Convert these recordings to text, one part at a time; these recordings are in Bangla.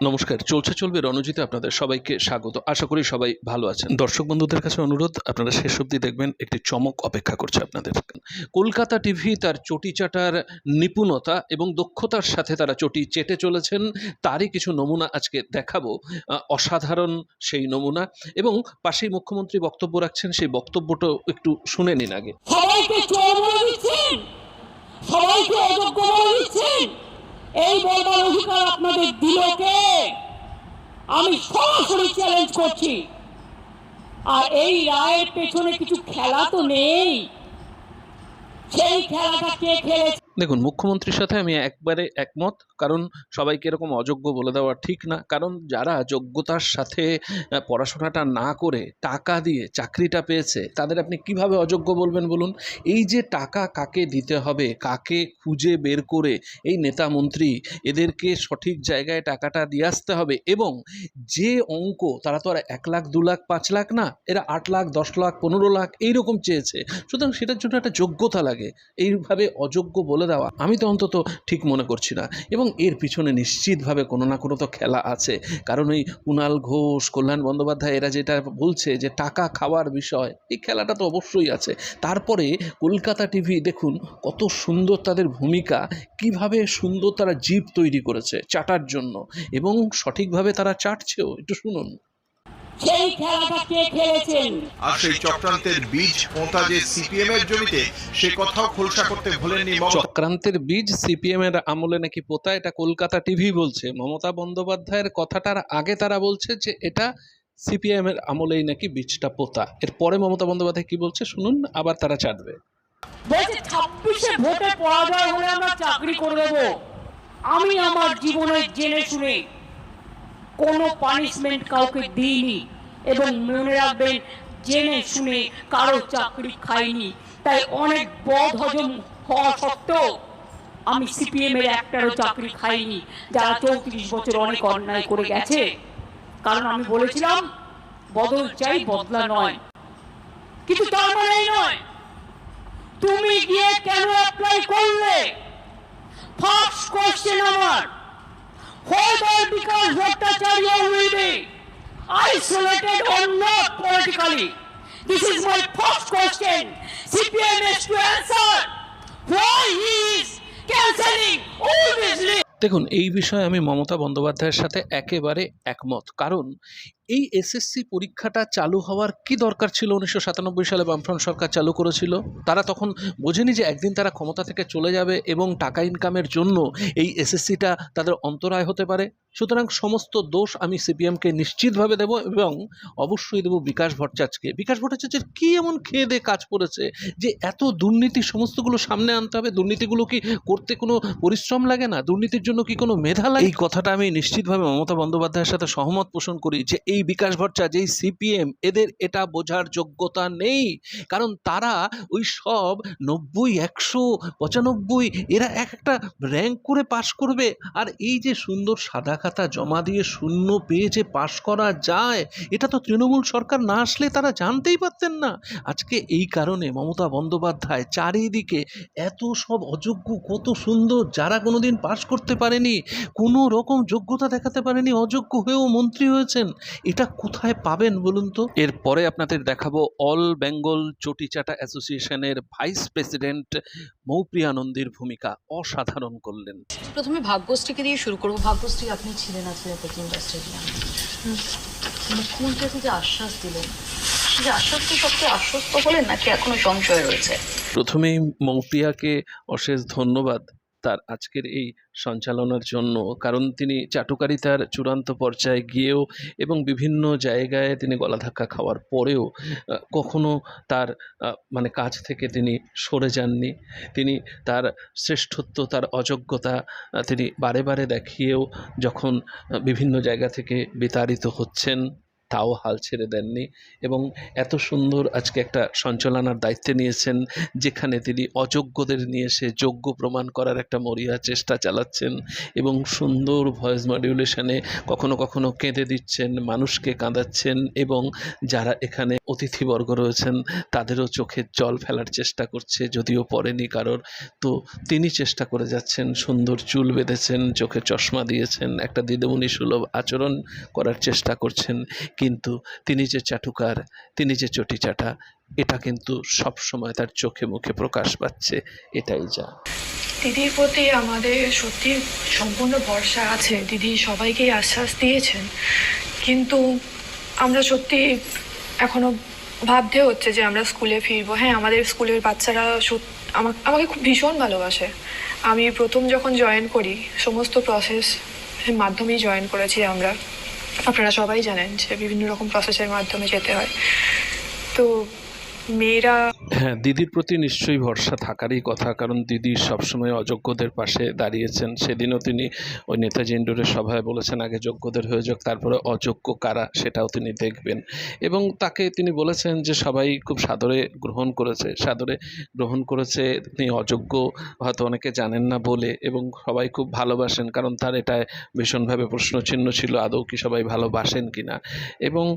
নমস্কার, চলছে চলবে রণজিতে আপনাদের সবাইকে স্বাগত। আশা করি সবাই ভালো আছেন। দর্শক বন্ধুদের কাছে অনুরোধ, আপনারা শেষ অবধি দেখবেন, একটি চমক অপেক্ষা করছে আপনাদের। কলকাতা টিভি তার চটি চাটার নিপুণতা এবং দক্ষতার সাথে তারা চটি চেটে চলেছেন, তারই কিছু নমুনা আজকে দেখাবো। অসাধারণ সেই নমুনা এবং পাশেই মুখ্যমন্ত্রী বক্তব্য রাখছেন, সেই বক্তব্যটা একটু শুনে নিন আগে। সবাইকে এই বলবার অধিকার আপনাদের দিল কে? আমি সরাসরি চ্যালেঞ্জ করছি। আর এই রায়ের পেছনে কিছু খেলা তো নেই। সেই খেলাটা কে খেলেছে? দেখুন, মুখ্যমন্ত্রীর সাথে আমি একবারে একমত। কারণ সবাইকে এরকম অযোগ্য বলে দেওয়া ঠিক না। কারণ যারা যোগ্যতার সাথে পড়াশোনাটা না করে টাকা দিয়ে চাকরিটা পেয়েছে, তাদের আপনি কীভাবে অযোগ্য বলবেন বলুন? এই যে টাকা কাকে দিতে হবে, কাকে খুঁজে বের করে এই নেতা মন্ত্রী এদেরকে সঠিক জায়গায় টাকাটা দিয়ে আসতে হবে এবং যে অঙ্ক তারা তো আর এক লাখ, দু লাখ, পাঁচ লাখ না, এরা আট লাখ, দশ লাখ, পনেরো লাখ এইরকম চেয়েছে। সুতরাং সেটার জন্য একটা যোগ্যতা লাগে। এইভাবে অযোগ্য বলে দেওয়া। আমি তো অন্তত ঠিক মনে করছি না। এবং এর পিছনে নিশ্চিতভাবে কোনো না কোনো তো খেলা আছে। কারণ ওই কুণাল ঘোষ, কল্যাণ বন্দ্যোপাধ্যায় এরা যেটা বলছে যে টাকা খাওয়ার বিষয়, এই খেলাটা তো অবশ্যই আছে। তারপরে কলকাতা টিভি, দেখুন, কত সুন্দর তাদের ভূমিকা, কীভাবে সুন্দর তারা জীব তৈরি করেছে চাটার জন্য। এবং সঠিকভাবে তারা চাটছেও, একটু শুনুন। সেই খেলাটা কে খেলেছেন? আর সেই চক্রান্তের বীজ পোঁতা যে সিপিএম এর জমিতে সে কথাও খোলসা করতে ভোলেননি মমতা। চক্রান্তের বীজ সিপিএম এর আমলে নাকি পোতা এটা কলকাতা টিভি বলছে। মমতা বন্দ্যোপাধ্যায়ের কথাটার আগে তারা বলছে যে এটা সিপিএম এর আমলেই নাকি বীজটা পোতা। এর পরে মমতা বন্দ্যোপাধ্যায় কি বলছে শুনুন আবার তারা চাটবে। বলছে ছাব্বিশে ভোটে পরাজয় হলে আমরা চাকরি করে দেবো আমি আমার জীবনে জেনে শুনে কোনো পানিশমেন্ট কাউকে দিইনি এবং মনে রাখবেন, জেনে শুনে কারও চাকরি খাইনি। তাই অনেক বদ হজম হওয়া সত্ত্বেও আমি সিপিএম এর একটারও চাকরি খাইনি, যারা চৌত্রিশ বছর অনেক অন্যায় করে গেছে। কারণ আমি বলেছিলাম, বদল চাই, বদলা নয়। কিন্তু তার মানে নয়, তুমি গিয়ে কেন অ্যাপ্লাই করলে? ফার্স্ট কোশ্চেন আমার। Whether because Bhattacharya will be isolated or not politically. This is my first question. CPM has to answer why he is cancelling all these lists. দেখুন এই বিষয়ে আমি মমতা বন্দ্যোপাধ্যায়ের সাথে একেবারে একমত কারণ এই এসএসসি পরীক্ষাটা চালু হওয়ার কি দরকার ছিল? উনিশশো সাতানব্বই সালে বামফ্রন্ট সরকার চালু করেছিল। তারা তখন বোঝেনি যে একদিন তারা ক্ষমতা থেকে চলে যাবে এবং টাকা ইনকামের জন্য এই এসএসসিটা তাদের অন্তরায় হতে পারে। সুতরাং সমস্ত দোষ আমি সিপিএমকে নিশ্চিতভাবে দেব এবং অবশ্যই দেবো বিকাশ ভট্টাচার্যকে। বিকাশ ভট্টাচার্যের কী এমন খেয়ে দিয়ে কাজ করেছে যে এত দুর্নীতি সমস্তগুলো সামনে আনতে হবে? দুর্নীতিগুলো কি করতে কোনো পরিশ্রম লাগে না? দুর্নীতির জন্য কি কোনো মেধা লাগে? এই কথাটা আমি নিশ্চিতভাবে মমতা বন্দ্যোপাধ্যায়ের সাথে সহমত পোষণ করি যে এই বিকাশ ভট্টাচার্য, এই সিপিএম এদের এটা বোঝার যোগ্যতা নেই। কারণ তারা ওই সব নব্বই, একশো, পঁচানব্বই, এরা এক একটা র্যাঙ্ক করে পাশ করবে। আর এই যে সুন্দর সাদা খাতা জমা দিয়ে শূন্য পেয়ে যে পাশ করা যায়, এটা তো তৃণমূল সরকার না আসলে তারা জানতেই পারতেন না। আজকে এই কারণে মমতা বন্দ্যোপাধ্যায় চারিদিকে এত সব অযোগ্য, কত সুন্দর, যারা কোনোদিন পাশ করতে পারেনি, কোনো রকম যোগ্যতা দেখাতে পারেনি, অযোগ্য হয়েও মন্ত্রী হয়েছেন। এটা কোথায় পাবেন বলুন তো? এরপরে আপনাদের দেখাবো অল বেঙ্গল চটিচাটা অ্যাসোসিয়েশনের ভাইস প্রেসিডেন্ট মৌপ্রিয়া নন্দীর ভূমিকা অসাধারণ করলেন। প্রথমে ভাগ্যশ্রীকে দিয়ে শুরু করব। ভাগ্যশ্রী আপনি ছিলেন আজকে মুখ্যমন্ত্রী যে আশ্বাস দিলেন? সেই আশ্বাস কি সবচেয়ে আশ্বস্ত হলেন নাকি এখনও সংশয় রয়েছে? প্রথমেই মৌপ্রিয়াকে অশেষ ধন্যবাদ। তার আজকের এই সঞ্চালনার জন্য। কারণ তিনি চাটুকারিতার চূড়ান্ত পর্যায়ে গিয়েও এবং বিভিন্ন জায়গায় তিনি গলা ধাক্কা খাওয়ার পরেও কখনো তার মানে কাজ থেকে তিনি সরে যাননি। তিনি তার শ্রেষ্ঠত্ব, তার অযোগ্যতা তিনি বারে বারে দেখিয়েও যখন বিভিন্ন জায়গা থেকে বিতাড়িত হচ্ছেন তাও হাল ছেড়ে দেননি এবং এত সুন্দর আজকে একটা সঞ্চালনার দায়িত্বে নিয়েছেন, যেখানে তিনি অযোগ্যদের নিয়ে এসে যোগ্য প্রমাণ করার একটা মরিয়া চেষ্টা চালাচ্ছেন এবং সুন্দর ভয়েস মডিউলেশনে কখনো কখনো কেঁদে দিচ্ছেন, মানুষকে কাঁদাচ্ছেন এবং যারা এখানে অতিথিবর্গ রয়েছেন, তাদেরও চোখের জল ফেলার চেষ্টা করছে, যদিও পড়েনি কারোর। তো তিনি চেষ্টা করে যাচ্ছেন, সুন্দর চুল বেঁধেছেন, চোখে চশমা দিয়েছেন, একটা দিদিমণি সুলভ আচরণ করার চেষ্টা করছেন। কিন্তু তিনি যে চাটুকার, তিনি যে চটিচাটা, এটা কিন্তু সব সময় তার চোখে মুখে প্রকাশ পাচ্ছে, এটাই যা। দিদির প্রতি আমাদের সত্যি সম্পূর্ণ ভরসা আছে। দিদি সবাইকেই আশ্বাস দিয়েছেন। কিন্তু আমরা সত্যি এখনও ভাবতে হচ্ছে যে আমরা স্কুলে ফিরবো। হ্যাঁ আমাদের স্কুলের বাচ্চারা আমাকে খুব ভীষণ ভালোবাসে। আমি প্রথম যখন জয়েন করি, সমস্ত প্রসেস মাধ্যমেই জয়েন করেছি আমরা। আপনারা সবাই জানেন যে বিভিন্ন রকম প্রসেসের মাধ্যমে যেতে হয়। তো মেয়েরা হ্যাঁ দিদির প্রতি নিশ্চয়ই ভরসা থাকারই কথা, কারণ দিদি সবসময় অযোগ্যদের পাশে দাঁড়িয়েছেন। সেদিনও তিনি ওই নেতাজি ইন্ডোরের সভায় বলেছেন, আগে যোগ্যদের হয়ে যাক, তারপরে অযোগ্য কারা সেটাও তিনি দেখবেন। এবং তাকে তিনি বলেছেন যে, সবাই খুব সাদরে গ্রহণ করেছে, সাদরে গ্রহণ করেছে, তিনি অযোগ্য, হয়তো অনেকে জানেন না বলে, এবং সবাই খুব ভালোবাসেন। কারণ তার এটায় ভীষণভাবে প্রশ্নচিহ্ন ছিল, আদৌ কি সবাই ভালোবাসেন কি না এবং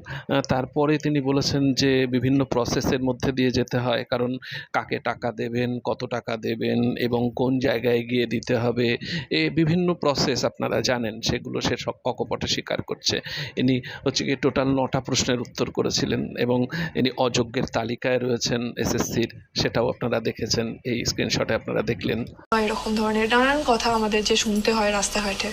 তারপরে তিনি বলেছেন যে, বিভিন্ন প্রসেসের মধ্যে দিয়ে যেতে হয়। কারণ কাকে টাকা দেবেন, কত টাকা দেবেন এবং কোন জায়গায় গিয়ে দিতে হবে, এ বিভিন্ন প্রসেস আপনারা জানেন। সেগুলো সে অকপটে স্বীকার করছে। ইনি হচ্ছে কি টোটাল নটা প্রশ্নের উত্তর করেছিলেন এবং ইনি অযোগ্যের তালিকায় রয়েছেন এসএসসির। সেটাও আপনারা দেখেছেন। এই স্ক্রিনশটে আপনারা দেখলেন। এরকম ধরনের, নানান কথা আমাদের যে শুনতে হয় রাস্তাঘাটে।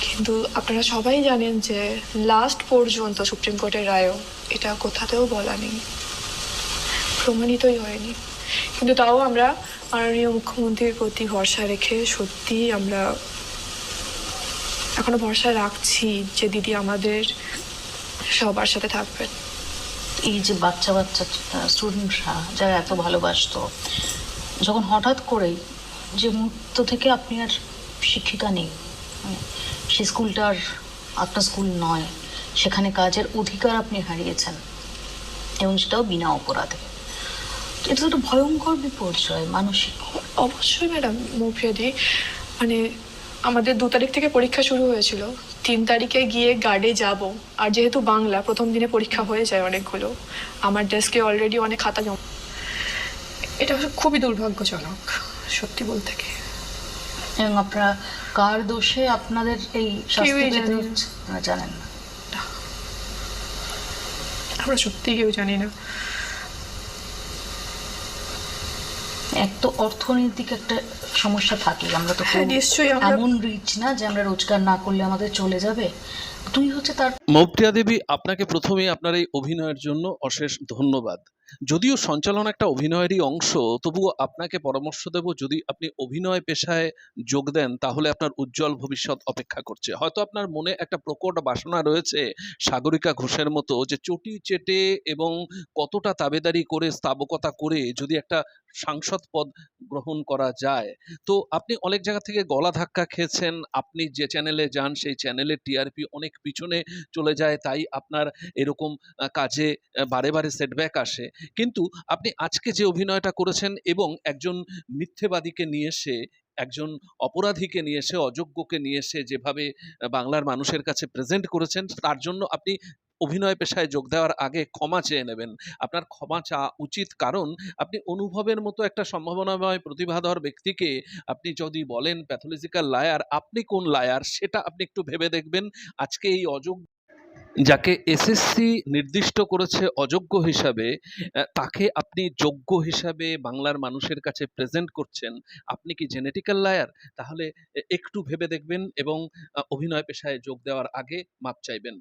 কিন্তু আপনারা সবাই জানেন যে লাস্ট পর্যন্ত সুপ্রিম কোর্টের রায়ও, এটা কোথাতেও বলা নেই। প্রমাণিতই হয়নি। কিন্তু তাও আমরা মাননীয় মুখ্যমন্ত্রীর প্রতি ভরসা রেখে সত্যি আমরা এখনও ভরসা রাখছি যে দিদি আমাদের সবার সাথে থাকবেন। এই যে বাচ্চা বাচ্চা স্টুডেন্টরা যারা এত ভালোবাসতো, যখন হঠাৎ করেই যে মুহূর্ত থেকে আপনি আর শিক্ষিকা নেই মানে সে স্কুলটা আর আপনার স্কুল নয়, সেখানে কাজের অধিকার আপনি হারিয়েছেন, এবং সেটাও বিনা অপরাধে। এটা তো ভয়ঙ্কর বিপর্যয় মানসিক অবশ্যই ম্যাডাম মৌপ্রিয়াদি মানে আমাদের দু তারিখ থেকে পরীক্ষা শুরু হয়েছিল। তিন তারিখে গিয়ে গার্ডে যাব। আর যেহেতু বাংলা প্রথম দিনে পরীক্ষা হয়ে যায় অনেকগুলো। আমার ডেস্কে অলরেডি অনেক খাতা জমা। এটা খুবই দুর্ভাগ্যজনক সত্যি বলতে কি। এবং আপনারা কার দোষে আপনাদের এই জানেন না। আমরা সত্যি কেউ জানি না। এক তো অর্থনৈতিক একটা সমস্যা থাকে আমরা তো হ্যাঁ এমন রিচ না যে আমরা রোজগার না করলে আমাদের চলে যাবে। তুই হচ্ছে তার মৌপ্রিয়া দেবী আপনাকে প্রথমেই আপনার এই অভিনয়ের জন্য অশেষ ধন্যবাদ। যদিও সঞ্চালন একটা অভিনয়েরই অংশ তবুও আপনাকে পরামর্শ দেব যদি আপনি অভিনয় পেশায় যোগ দেন তাহলে আপনার উজ্জ্বল ভবিষ্যৎ অপেক্ষা করছে। হয়তো আপনার মনে একটা প্রকট বাসনা রয়েছে সাগরিকা ঘোষের মতো যে চটি চেটে এবং কতটা তাবেদারি করে স্থাবকতা করে যদি একটা সাংসদ পদ গ্রহণ করা যায়। তো আপনি অনেক জায়গা থেকে গলা ধাক্কা খেয়েছেন, আপনি যে চ্যানেলে যান সেই চ্যানেলে টিআরপি অনেক পিছনে চলে যায়, তাই আপনার এরকম কাজে বারে বারে সেটব্যাক আসে। কিন্তু আপনি আজকে যে অভিনয়টা করেছেন এবং একজন মিথ্যেবাদীকে নিয়ে এসে, একজন অপরাধীকে নিয়ে এসে, অযোগ্যকে নিয়ে এসে যেভাবে বাংলার মানুষের কাছে প্রেজেন্ট করেছেন, তার জন্য আপনি অভিনয় পেশায় যোগ দেওয়ার আগে ক্ষমা চেয়ে নেবেন। আপনার ক্ষমা চাওয়া উচিত কারণ আপনি অনুভবের মতো একটা সম্ভাবনাময় প্রতিভাধর ব্যক্তিকে আপনি যদি বলেন প্যাথোলজিক্যাল লায়ার আপনি কোন লায়ার সেটা আপনি একটু ভেবে দেখবেন। আজকে এই অযোগ্য যাকে এসএসসি নির্দিষ্ট করেছে অযোগ্য হিসাবে তাকে আপনি যোগ্য হিসাবে বাংলার মানুষের কাছে প্রেজেন্ট করছেন। আপনি কি জেনেটিক্যাল লায়ার তাহলে একটু ভেবে দেখবেন এবং অভিনয় পেশায় যোগ দেওয়ার আগে মাপ চাইবেন।